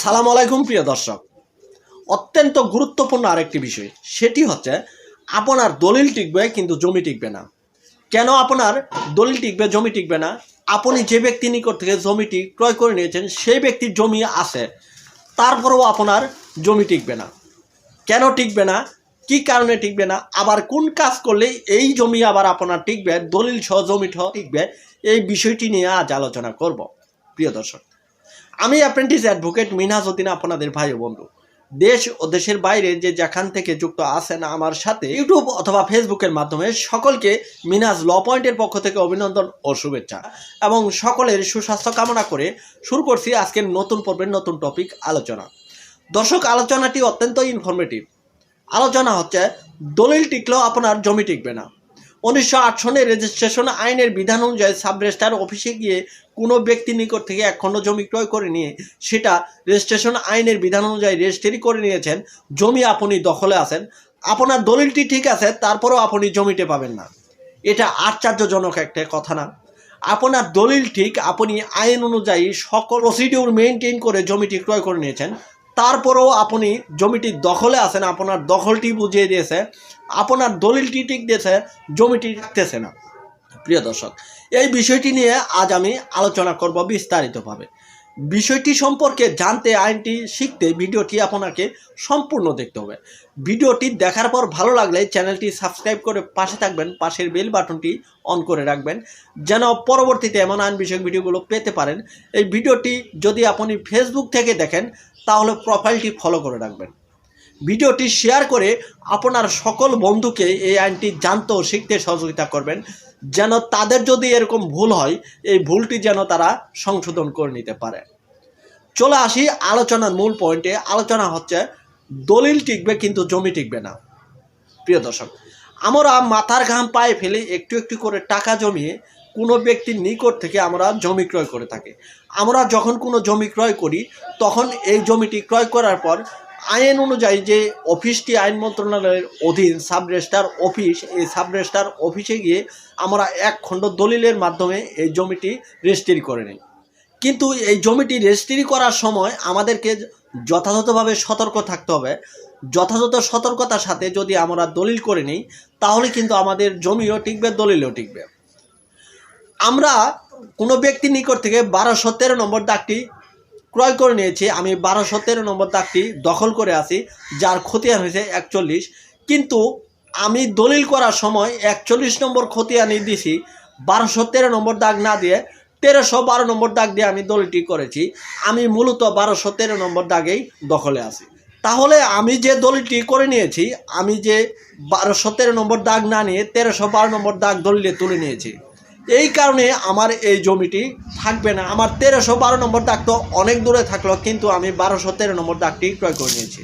আসসালামু আলাইকুম, প্রিয় দর্শক। অত্যন্ত গুরুত্বপূর্ণ আরেকটি বিষয়, সেটি হচ্ছে আপনার দলিল টিকবে কিন্তু জমি টিকবে না। কেন আপনার দলিল টিকবে, জমি টিকবে না? আপনি যে ব্যক্তি নিকট থেকে জমিটি ক্রয় করে নিয়েছেন, সেই ব্যক্তির জমি আছে। তারপরেও আপনার জমি টিকবে না। কেন টিকবে না? কি কারণে টিকবে না? আবার কোন কাজ করলে এই জমি আবার আপনার টিকবে? দলিল সহ জমি টিকবে? এই বিষয়টি নিয়ে আজ আলোচনা করব। প্রিয় দর্শক আমি অ্যাপ্রেন্টিস অ্যাডভোকেট মিনহাজউদ্দিন আপনাদের ভাই বন্ধু। দেশ ও দেশের বাইরে যে যেখান থেকে যুক্ত আছেন আমার সাথে ইউটিউব অথবা ফেসবুকের মাধ্যমে সকলকে মিনাজ ল পয়েন্টের পক্ষ থেকে অভিনন্দন ও শুভেচ্ছা। এবং সকলের সুস্বাস্থ্য কামনা করে শুরু করছি আজকের নতুন পর্বের নতুন টপিক আলোচনা। দর্শক, আলোচনাটি অত্যন্ত ইনফরমেটিভ আলোচনা হচ্ছে, দলিল টিকলেও আপনার জমি টিকবে না। উনিশশো আট সনের রেজিস্ট্রেশন আইনের বিধান অনুযায়ী সাব রেজিস্ট্রার অফিসে গিয়ে কোনো ব্যক্তির নিকট থেকে এক খণ্ড জমি ক্রয় করে নিয়ে সেটা রেজিস্ট্রেশন আইনের বিধান অনুযায়ী রেজিস্ট্রি করে নিয়েছেন। জমি আপনি দখলে আছেন। আপনার দলিলটি ঠিক আছে, তারপরেও আপনি জমিতে পাবেন না। এটা আশ্চর্যজনক একটা কথা না। আপনার দলিল ঠিক, আপনি আইন অনুযায়ী সকল প্রসিডিউর মেনটেন করে জমিটি ক্রয় করে নিয়েছেন। তারপরেও আপনি জমিটি দখলে আছেন আপনার দখলটি বুঝিয়ে দিয়েছে আপনার দলিলটি ঠিক দিয়েছে, জমিটি রাখতেছে না। প্রিয় দর্শক এই বিষয়টি নিয়ে আজ আমি আলোচনা করব বিস্তারিতভাবে। বিষয়টি সম্পর্কে জানতে আইনটি শিখতে ভিডিওটি আপনাকে সম্পূর্ণ দেখতে হবে। ভিডিওটি দেখার পর ভালো লাগলে চ্যানেলটি সাবস্ক্রাইব করে পাশে থাকবেন, পাশের বেল বাটনটি অন করে রাখবেন, যেন পরবর্তীতে এমন আইন বিষয়ক ভিডিওগুলো পেতে পারেন। এই ভিডিওটি যদি আপনি ফেসবুক থেকে দেখেন তাহলে প্রোফাইলটি ফলো করে রাখবেন। ভিডিওটি শেয়ার করে আপনার সকল বন্ধুকে এই আইনটি জানতে ও শিখতে সহযোগিতা করবেন, যেন তাদের যদি এরকম ভুল হয়, এই ভুলটি যেন তারা সংশোধন করে নিতে পারে। চলে আসি আলোচনার মূল পয়েন্টে আলোচনা হচ্ছে, দলিল টিকবে কিন্তু জমি টিকবে না। প্রিয় দর্শক, আমরা মাথার ঘাম পায়ে ফেলে একটু একটু করে টাকা জমিয়ে কোনো ব্যক্তির নিকট থেকে আমরা জমি ক্রয় করে থাকি। আমরা যখন কোনো জমি ক্রয় করি, তখন এই জমিটি ক্রয় করার পর আইন অনুযায়ী যে অফিসটি আইন মন্ত্রণালয়ের অধীন সাব রেজিস্ট্রার অফিস, এই সাব রেজিস্ট্রার অফিসে গিয়ে আমরা এক খণ্ড দলিলের মাধ্যমে এই জমিটি রেজিস্ট্রি করে নিই। কিন্তু এই জমিটি রেজিস্ট্রি করার সময় আমাদেরকে যথাযথভাবে সতর্ক থাকতে হবে। যথাযথ সতর্কতার সাথে যদি আমরা দলিল করে নিই, তাহলে কিন্তু আমাদের জমিও টিকবে, দলিলও টিকবে। আমরা কোনো ব্যক্তির নিকট থেকে বারোশো তেরো নম্বর দাগটি ক্রয় করে নিয়েছি। আমি বারোশো তেরো নম্বর দাগটি দখল করে আছি, যার খতিয়ান হয়েছে একচল্লিশ। কিন্তু আমি দলিল করার সময় একচল্লিশ নম্বর খতিয়ানি দিছি, বারোশো তেরো নম্বর দাগ না দিয়ে তেরোশো বারো নম্বর দাগ দিয়ে আমি দলিলটি করেছি। আমি মূলত বারোশো তেরো নম্বর দাগেই দখলে আছি। তাহলে আমি যে দলিলটি করে নিয়েছি, আমি যে বারোশো তেরো নম্বর দাগ না নিয়ে তেরোশো বারো নম্বর দাগ দলিলে তুলে নিয়েছি। এই কারণে আমার এই জমিটি থাকবে না। আমার তেরোশো বারো নম্বর দাগ তো অনেক দূরে থাকল, কিন্তু আমি বারোশো তেরো নম্বর দাগটি ক্রয় করে নিয়েছি।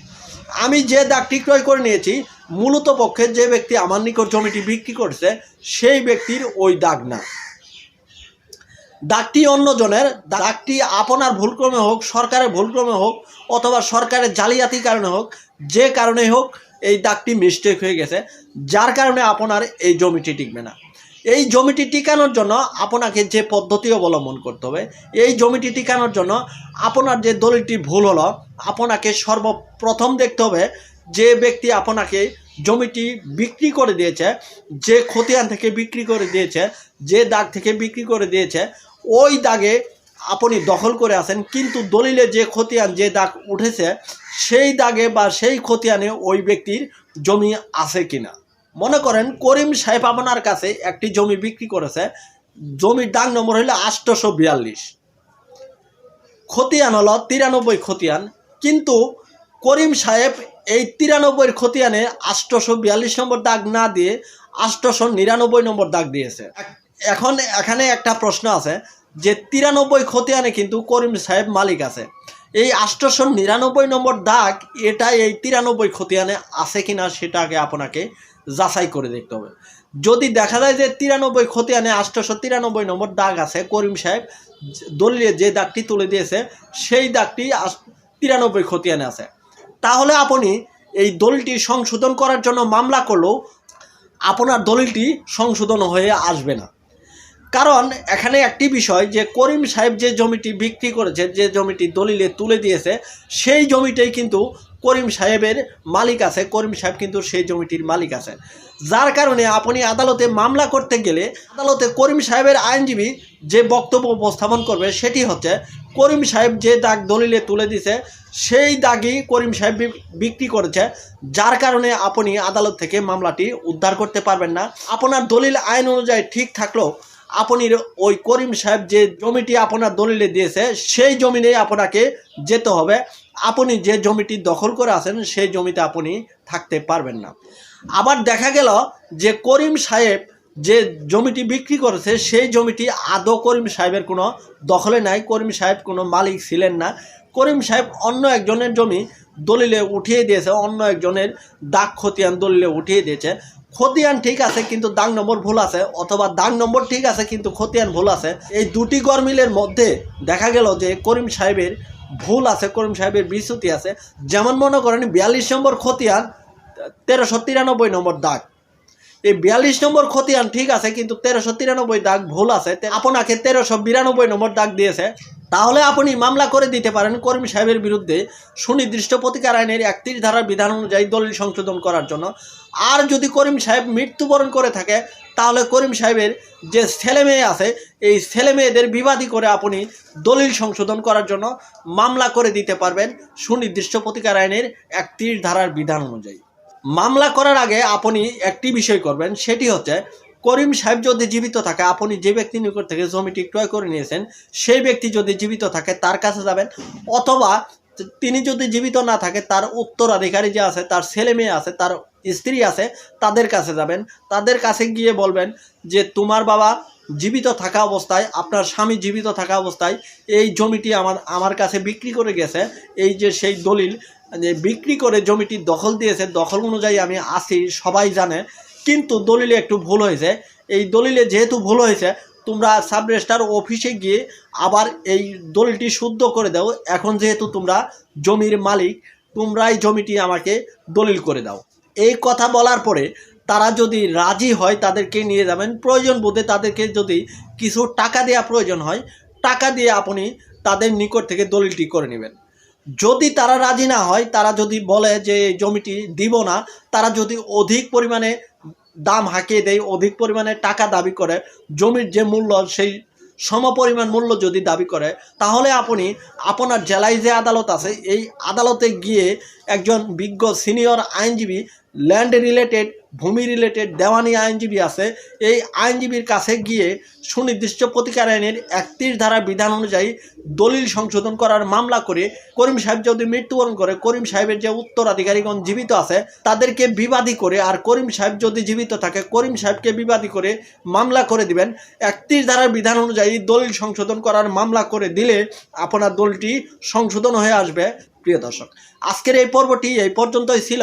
আমি যে দাগটি ক্রয় করে নিয়েছি, মূলত পক্ষে যে ব্যক্তি আমার নিকট জমিটি বিক্রি করছে, সেই ব্যক্তির ওই দাগ না। দাগটি অন্যজনের দাগটি আপনার ভুলক্রমে হোক, সরকারের ভুলক্রমে হোক, অথবা সরকারের জালিয়াতির কারণে হোক, যে কারণে হোক, এই দাগটি মিস্টেক হয়ে গেছে। যার কারণে আপনার এই জমিটি টিকবে না। এই জমিটি টিকানোর জন্য আপনাকে যে পদ্ধতি অবলম্বন করতে হবে, এই জমিটি টিকানোর জন্য আপনার যে দলিলটি ভুল হলো, আপনাকে সর্বপ্রথম দেখতে হবে যে ব্যক্তি আপনাকে জমিটি বিক্রি করে দিয়েছে, যে খতিয়ান থেকে বিক্রি করে দিয়েছে, যে দাগ থেকে বিক্রি করে দিয়েছে, ওই দাগে আপনি দখল করে আছেন, কিন্তু দলিলে যে খতিয়ান, যে দাগ উঠেছে, সেই দাগে বা সেই খতিয়ানে ওই ব্যক্তির জমি আছে কিনা। মনে করেন করিম সাহেব আপনার কাছে একটি জমি বিক্রি করেছে, জমির দাগ নম্বর হলো আটশোশো বিয়াল্লিশ। খতিয়ান হলো তিরানব্বই খতিয়ান, কিন্তু করিম সাহেব এই তিরানব্বইয়ের খতিয়ানে আটশোশো বিয়াল্লিশ নম্বর দাগ না দিয়ে আটশোশো নিরানব্বই নম্বর দাগ দিয়েছে। এখন এখানে একটা প্রশ্ন আছে যে তিরানব্বই খতিয়ানে কিন্তু করিম সাহেব মালিক আছে। এই আটশোশো নিরানব্বই নম্বর দাগ এটা এই তিরানব্বই খতিয়ানে আছে কিনা সেটাকে আপনাকে যাচাই করে দেখতে হবে। যদি দেখা যায় যে তিরানব্বই খতিয়ানে আটশোশো তিরানব্বই নম্বর দাগ আছে, করিম সাহেব, দলিলে যে দাগটি তুলে দিয়েছে, সেই দাগটি তিরানব্বই খতিয়ানে আছে। তাহলে আপনি এই দলিলটি সংশোধন করার জন্য মামলা করলেও আপনার দলিলটি সংশোধন হয়ে আসবে না। কারণ এখানে একটি বিষয় যে, করিম সাহেব যে জমিটি বিক্রি করেছে, যে জমিটি দলিলে তুলে দিয়েছে, সেই জমিটাই কিন্তু করিম সাহেবের মালিক আছে, করিম সাহেব কিন্তু সেই জমিটির মালিক আছে। যার কারণে আপনি আদালতে মামলা করতে গেলে আদালতে করিম সাহেবের আইনজীবী যে বক্তব্য উপস্থাপন করবে সেটি হচ্ছে, করিম সাহেব যে দাগ দলিলে তুলে দিছে, সেই দাগই করিম সাহেব বিক্রি করেছে, যার কারণে আপনি আদালত থেকে মামলাটি উদ্ধার করতে পারবেন না। আপনার দলিল আইন অনুযায়ী ঠিক থাকলেও আপনি ওই করিম সাহেব যে জমিটি আপনার দলিলে দিয়েছে, সেই জমিনে আপনাকে যেতে হবে। আপনি যে জমিটি দখল করে আছেন, সেই জমিতে আপনি থাকতে পারবেন না। আবার দেখা গেল যে করিম সাহেব যে জমিটি বিক্রি করেছে, সেই জমিটি আদৌ করিম সাহেবের কোনো দখলে নাই, করিম সাহেব কোনো মালিক ছিলেন না। করিম সাহেব অন্য একজনের জমি দলিলে উঠিয়ে দিয়েছে, অন্য একজনের দাগ খতিয়ান দলিলে উঠিয়ে দিয়েছে। খতিয়ান ঠিক আছে, কিন্তু দাগ নম্বর ভুল আছে, অথবা দাগ নম্বর ঠিক আছে, কিন্তু খতিয়ান ভুল আছে। এই দুটি গরমিলের মধ্যে দেখা গেল যে করিম সাহেবের ভুল আছে, করিম সাহেবের বিচ্যুতি আছে। যেমন মনে করেন, বিয়াল্লিশ নম্বর খতিয়ান, তেরোশো তিরানব্বই নম্বর দাগ। এই বিয়াল্লিশ নম্বর খতিয়ান ঠিক আছে, কিন্তু তেরোশো তিরানব্বই দাগ ভুল আছে। আপনাকে তেরোশো বিরানব্বই নম্বর দাগ দিয়েছে। তাহলে আপনি মামলা করে দিতে পারেন কর্মী সাহেবের বিরুদ্ধে সুনির্দিষ্ট প্রতিকার আইনের একত্রিশ ধারার বিধান অনুযায়ী দলিল সংশোধন করার জন্য। আর যদি করিম সাহেব মৃত্যুবরণ করে থাকে, তাহলে করিম সাহেবের যে ছেলে মেয়ে আছে, এই ছেলে মেয়েদের বিবাদী করে আপনি দলিল সংশোধন করার জন্য মামলা করে দিতে পারবেন সুনির্দিষ্ট প্রতিকার আইনের একত্রিশ ধারার বিধান অনুযায়ী। মামলা করার আগে আপনি একটি বিষয় করবেন, সেটি হচ্ছে করিম সাহেব যদি জীবিত থাকে, আপনি যে ব্যক্তি নিকট থেকে জমিটি ক্রয় করে নিয়েছেন, সেই ব্যক্তি যদি জীবিত থাকে, তার কাছে যাবেন। অথবা তিনি যদি জীবিত না থাকে, তার উত্তরাধিকারী যে আছে, তার ছেলে মেয়ে আছে, তার স্ত্রী আছে, তাদের কাছে যাবেন। তাদের কাছে গিয়ে বলবেন যে, তোমার বাবা জীবিত থাকা অবস্থায়, আপনার স্বামী জীবিত থাকা অবস্থায় এই জমিটি আমার আমার কাছে বিক্রি করে গেছে। এই যে সেই দলিল, যে বিক্রি করে জমিটি দখল দিয়েছে, দখল অনুযায়ী আমি আসি সবাই জানে। কিন্তু দলিলে একটু ভুল হয়েছে। এই দলিলে যেহেতু ভুল হয়েছে, তোমরা সাব রেজিস্ট্রার অফিসে গিয়ে আবার এই দলিলটি শুদ্ধ করে দাও। এখন যেহেতু তোমরা জমির মালিক, তোমরাই জমিটি আমাকে দলিল করে দাও। এই কথা বলার পরে তারা যদি রাজি হয় তাদেরকে নিয়ে যাবেন। প্রয়োজন বোধে তাদেরকে যদি কিছু টাকা দেওয়া প্রয়োজন হয়, টাকা দিয়ে আপনি তাদের নিকট থেকে দলিলটি করে নেবেন। যদি তারা রাজি না হয়, তারা যদি বলে যে জমিটি দিব না, তারা যদি অধিক পরিমাণে দাম হাঁকিয়ে দেয়, অধিক পরিমাণে টাকা দাবি করে, জমির যে মূল্য, সেই সমপরিমাণ মূল্য যদি দাবি করে, তাহলে আপনি, আপনার জেলায় যে আদালত আছে, এই আদালতে গিয়ে একজন বিজ্ঞ সিনিয়র আইনজীবী ল্যান্ড রিলেটেড ভূমি রিলেটেড দেওয়ানি আইনজীবী আছে। এই আইনজীবীর কাছে গিয়ে সুনির্দিষ্ট প্রতিকার আইনের একত্রিশ ধারা বিধান অনুযায়ী দলিল সংশোধন করার মামলা করে করিম সাহেব যদি মৃত্যুবরণ করে, করিম সাহেবের যে উত্তরাধিকারীগণ জীবিত আছে, তাদেরকে বিবাদী করে আর করিম সাহেব যদি জীবিত থাকে, করিম সাহেবকে বিবাদী করে মামলা করে দিবেন। একত্রিশ ধারার বিধান অনুযায়ী দলিল সংশোধন করার মামলা করে দিলে আপনার দলটি সংশোধন হয়ে আসবে। প্রিয় দর্শক, আজকের এই পর্বটি এই পর্যন্তই ছিল।